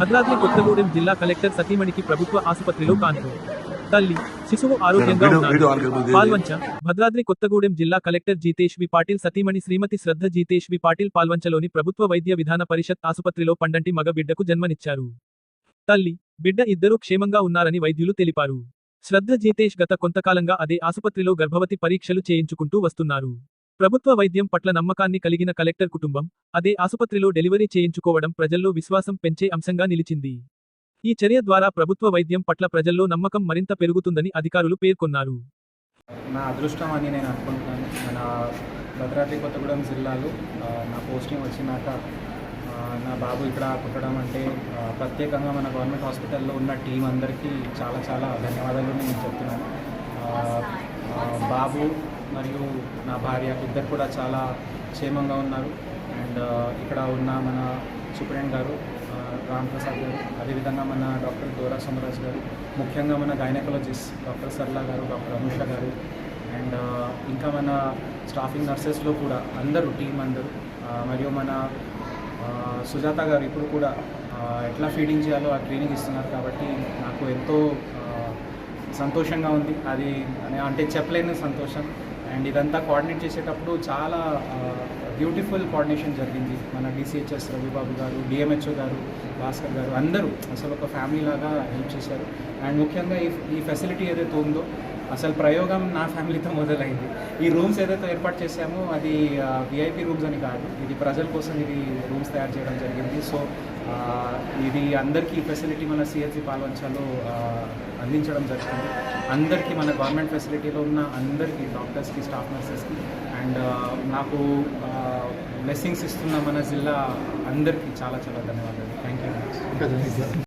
భద్రాద్రి కొత్తగూడెం జిల్లా కలెక్టర్ సతీమణికి ప్రభుత్వ ఆసుపత్రిలో కాన్పు. తల్లి శిశువు ఆరోగ్యంగా ఉన్నారు పాల్వంచ భద్రాద్రి కొత్తగూడెం జిల్లా కలెక్టర్ జీతేష్ వి పాటిల్ సతీమణి శ్రీమతి శ్రద్ధ జీతేష్ వి పాటిల్ పాల్వంచలోని ప్రభుత్వ వైద్య విధాన పరిషత్ ఆసుపత్రిలో పండంటి మగ బిడ్డకు జన్మనిచ్చారు. తల్లి బిడ్డ ఇద్దరూ క్షేమంగా ఉన్నారని వైద్యులు తెలిపారు. శ్రద్ధ జీతేష్ గత కొంతకాలంగా అదే ఆసుపత్రిలో గర్భవతి పరీక్షలు చేయించుకుంటూ వస్తున్నారు. ప్రభుత్వ వైద్యం పట్ల నమ్మకాన్ని కలిగిన కలెక్టర్ కుటుంబం అదే ఆసుపత్రిలో డెలివరీ చేయించుకోవడం ప్రజల్లో విశ్వాసం పెంచే అంశంగా నిలిచింది. ఈ చర్య ద్వారా ప్రభుత్వ వైద్యం పట్ల ప్రజల్లో నమ్మకం మరింత పెరుగుతుందని అధికారులు పేర్కొన్నారు. నా అదృష్టం అని నేను అనుకుంటున్నాను. మన భద్రాద్రి కొత్తగూడెం జిల్లాలో నా పోస్టింగ్ వచ్చినాక నా బాబు ఇక్కడ పుట్టడం అంటే ప్రత్యేకంగా మన గవర్నమెంట్ హాస్పిటల్లో ఉన్న టీం అందరికీ చాలా చాలా ధన్యవాదాలు నేను చెప్తున్నాను. బాబు మరియు నా భార్య ఇద్దరు కూడా చాలా క్షేమంగా ఉన్నారు. అండ్ ఇక్కడ ఉన్న మన సూపరింటెండెంట్ గారు ఆ, రామ్ ప్రసాద్ గారు అదేవిధంగా మన డాక్టర్ దోరా సోమరాజ్ గారు ముఖ్యంగా మన గైనకాలజిస్ట్ డాక్టర్ సర్లా గారు డాక్టర్ అనుష గారు అండ్ ఇంకా మన స్టాఫింగ్ నర్సెస్లో కూడా అందరూ టీం అందరూ మరియు మన సుజాత గారు ఇప్పుడు కూడా ఎట్లా ఫీడింగ్ చేయాలో ఆ ట్రైనింగ్ ఇస్తున్నారు కాబట్టి నాకు ఎంతో సంతోషంగా ఉంది. అది అంటే చెప్పలేని సంతోషం. అండ్ ఇదంతా కోఆర్డినేట్ చేసేటప్పుడు చాలా బ్యూటిఫుల్ కోఆర్డినేషన్ జరిగింది. మన డిసిహెచ్ఎస్ రవిబాబు గారు డిఎంహెచ్ఓ గారు భాస్కర్ గారు అందరూ అసలు ఒక ఫ్యామిలీ లాగా హెల్ప్ చేశారు. అండ్ ముఖ్యంగా ఈ ఈ ఫెసిలిటీ ఏదైతే ఉందో అసలు ప్రయోగం నా ఫ్యామిలీతో మొదలైంది. ఈ రూమ్స్ ఏదైతే ఏర్పాటు చేశామో అది విఐపి రూమ్స్ అని కాదు ఇది ప్రజల కోసం ఇది రూమ్స్ తయారు చేయడం జరిగింది. సో ఇది అందరికీ ఫెసిలిటీ మన సిఎస్సి పాల్వంచాలో అందించడం జరిగింది. అందరికీ మన గవర్నమెంట్ ఫెసిలిటీలో ఉన్న అందరికీ డాక్టర్స్కి స్టాఫ్ నర్సెస్కి అండ్ నాకు బ్లెస్సింగ్స్ ఇస్తున్న మన జిల్లా అందరికీ చాలా చాలా ధన్యవాదాలు. Thank you